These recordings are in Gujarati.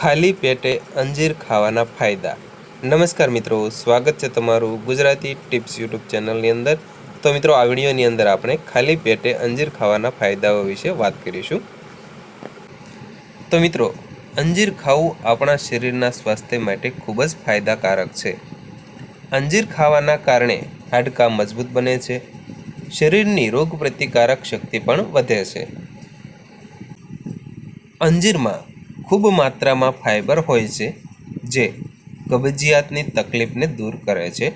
ખાલી પેટે અંજીર ખાવાના ફાયદા. નમસ્કાર મિત્રો, સ્વાગત છે તમારું ગુજરાતી ટિપ્સ યુટ્યુબ ચેનલની અંદર. તો મિત્રો, આ વિડીયોની અંદર આપણે ખાલી પેટે અંજીર ખાવાના ફાયદાઓ વિશે વાત કરીશું. તો મિત્રો, અંજીર ખાવું આપણા શરીરના સ્વાસ્થ્ય માટે ખૂબ જ ફાયદાકારક છે. અંજીર ખાવાના કારણે હાડકાં મજબૂત બને છે, શરીરની રોગ પ્રતિકારક શક્તિ પણ વધે છે. અંજીરમાં ખૂબ માત્રામાં ફાઇબર હોય છે, જે કબજિયાતની તકલીફને દૂર કરે છે.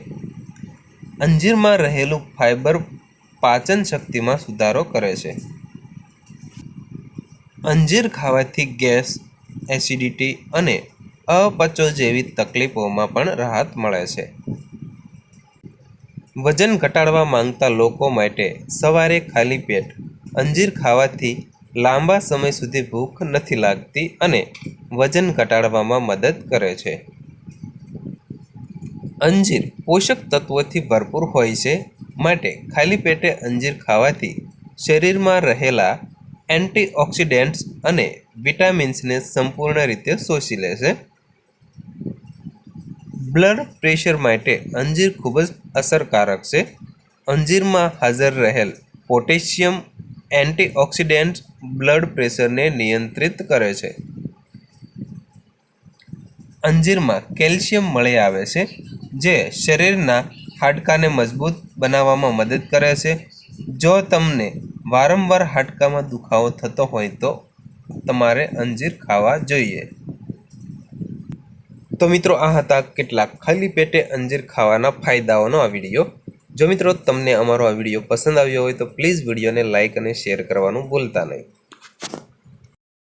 અંજીરમાં રહેલું ફાઇબર પાચન શક્તિમાં સુધારો કરે છે. અંજીર ખાવાથી ગેસ, એસિડિટી અને અપચો જેવી તકલીફોમાં પણ રાહત મળે છે. વજન ઘટાડવા માંગતા લોકો માટે સવારે ખાલી પેટ અંજીર ખાવાથી લાંબા સમય સુધી ભૂખ નથી લાગતી અને વજન ઘટાડવામાં મદદ કરે છે. અંજીર પોષક તત્વોથી ભરપૂર હોય છે માટે ખાલી પેટે અંજીર ખાવાથી શરીરમાં રહેલા એન્ટીઓક્સિડન્ટ્સ અને વિટામિન્સને સંપૂર્ણ રીતે શોષી લે છે. બ્લડ પ્રેશર માટે અંજીર ખૂબ જ અસરકારક છે. અંજીરમાં હાજર રહેલ પોટેશિયમ એન્ટીઓક્સિડન્ટ બ્લડ પ્રેશરને નિયંત્રિત કરે છે. અંજીરમાં કેલ્શિયમ મળી આવે છે, જે શરીરના હાડકાને મજબૂત બનાવવામાં મદદ કરે છે. જો તમને વારંવાર હાડકામાં દુખાવો થતો હોય તો તમારે અંજીર ખાવા જોઈએ. તો મિત્રો આ હતા કેટલાક ખાલી પેટે અંજીર ખાવાના ફાયદાઓનો આ વીડિયો. જો મિત્રો તમને અમારો આ વીડિયો પસંદ આવ્યો હોય તો પ્લીઝ વિડીયોને લાઇક અને શેર કરવાનું ભૂલતા નહીં.